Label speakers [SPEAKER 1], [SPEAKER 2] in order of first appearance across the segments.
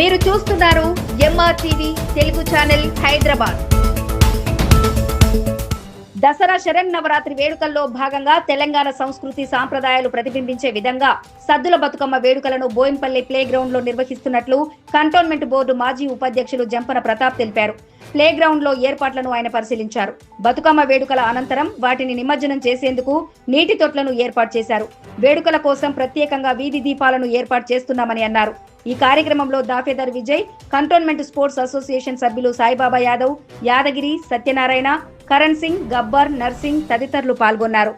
[SPEAKER 1] మీరు చూస్తున్నారు M R TV Telugu channel Hyderabad. Dasara Sharan Navaratri వేడుకల్లో భాగంగా తెలంగాణ సంస్కృతి సాంప్రదాయాలు ప్రతిబింబించే విధంగా సద్దుల బతుకమ్మ వేడుకలను బోయింపల్లి ప్లే గ్రౌండ్లో నిర్వహిస్తున్నట్లు కంటోన్మెంట్ బోర్డు మాజీ ఉపాధ్యక్షులు జంపన ప్రతాప్ తెలిపారు. ప్లే గ్రౌండ్లో ఏర్పాట్లను ఆయన పరిశీలించారు. బతుకమ్మ వేడుకల అనంతరం వాటిని నిమజ్జనం చేసేందుకు నీటి తొట్లను ఏర్పాటు చేశారు. వేడుకల కోసం ప్రత్యేకంగా వీధి దీపాలను ఏర్పాటు చేస్తున్నామని అన్నారు. ఈ కార్యక్రమంలో Dafedar Vijay cantonment sports association సభ్యులు సాయిబాబా యాదవ్ యాదగిరి సత్యనారాయణ కరణ్ సింగ్ గబ్బర్ నర్సింగ్ తదితరులు పాల్గొన్నారు.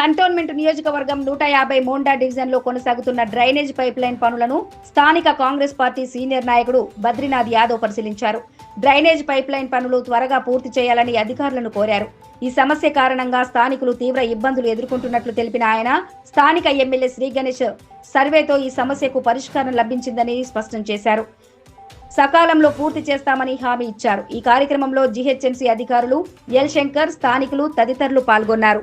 [SPEAKER 1] కంటోన్మెంట్ నియోజకవర్గం నూట యాభై మోండా డివిజన్లో కొనసాగుతున్న డ్రైనేజ్ పైప్ లైన్ పనులను స్థానిక కాంగ్రెస్ పార్టీ సీనియర్ నాయకుడు బద్రీనాథ్ యాదవ్ పరిశీలించారు. డ్రైనేజ్ పైప్ లైన్ పనులు త్వరగా పూర్తి చేయాలని అధికారులను కోరారు. ఈ సమస్య కారణంగా స్థానికులు తీవ్ర ఇబ్బందులు ఎదుర్కొంటున్నట్లు తెలిపిన ఆయన స్థానిక ఎమ్మెల్యే శ్రీ గణేష్ సర్వేతో ఈ సమస్యకు పరిష్కారం లభించిందని స్పష్టం చేశారు. సకాలంలో పూర్తి చేస్తామని హామీ ఇచ్చారు. ఈ కార్యక్రమంలో జీహెచ్ఎంసీ అధికారులు ఎల్ శంకర్ స్థానికులు తదితరులు పాల్గొన్నారు.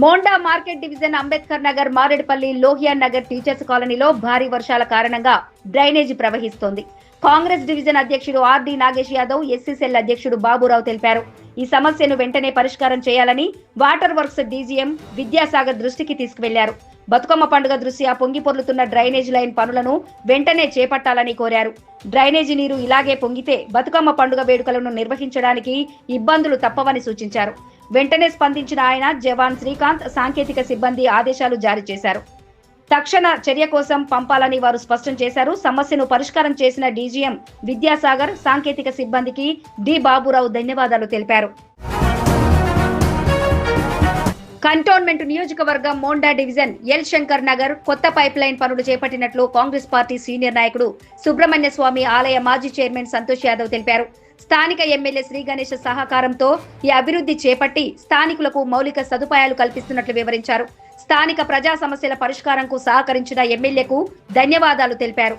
[SPEAKER 1] Monda market division Ambedkar Nagar Maredpally Lohia Nagar teachers కాలనీలో భారీ వర్షాల కారణంగా డ్రైనేజీ ప్రవహిస్తోంది. కాంగ్రెస్ డివిజన్ అధ్యక్షుడు R D Nagesh Yadav S C cell అధ్యక్షుడు బాబురావు తెలిపారు. ఈ సమస్యను వెంటనే పరిష్కారం చేయాలని వాటర్ వర్క్స్ డీజీఎం విద్యాసాగర్ దృష్టికి తీసుకువెళ్ళారు. బతుకమ్మ పండుగ దృష్ట్యా పొంగి పొర్లుతున్న డ్రైనేజ్ లైన్ పనులను వెంటనే చేపట్టాలని కోరారు. డ్రైనేజీ నీరు ఇలాగే పొంగితే బతుకమ్మ పండుగ వేడుకలను నిర్వహించడానికి ఇబ్బందులు తప్పవని సూచించారు. వెంటనే స్పందించిన ఆయన జవాన్ శ్రీకాంత్ సాంకేతిక సిబ్బంది ఆదేశాలు జారీ చేశారు. తక్షణ చర్య కోసం పంపాలని వారు స్పష్టం చేశారు. సమస్యను పరిష్కారం చేసిన డీజీఎం విద్యాసాగర్ సాంకేతిక సిబ్బందికి డి. బాబురావు ధన్యవాదాలు తెలిపారు. కంటోన్మెంట్ నియోజకవర్గం మోండా డివిజన్ ఎల్ శంకర్ నగర్ కొత్త పైప్ లైన్ పనులు చేపట్టినట్లు కాంగ్రెస్ పార్టీ సీనియర్ నాయకుడు సుబ్రహ్మణ్య స్వామి ఆలయ మాజీ చైర్మన్ సంతోష్ యాదవ్ తెలిపారు. స్థానిక ఎమ్మెల్యే శ్రీ గణేష్ సహకారంతో ఈ అభివృద్ధి చేపట్టి స్థానికులకు మౌలిక సదుపాయాలు కల్పిస్తున్నట్లు వివరించారు. స్థానిక ప్రజా సమస్యల పరిష్కారంకు సహకరించిన ఎమ్మెల్యేకు ధన్యవాదాలు తెలిపారు.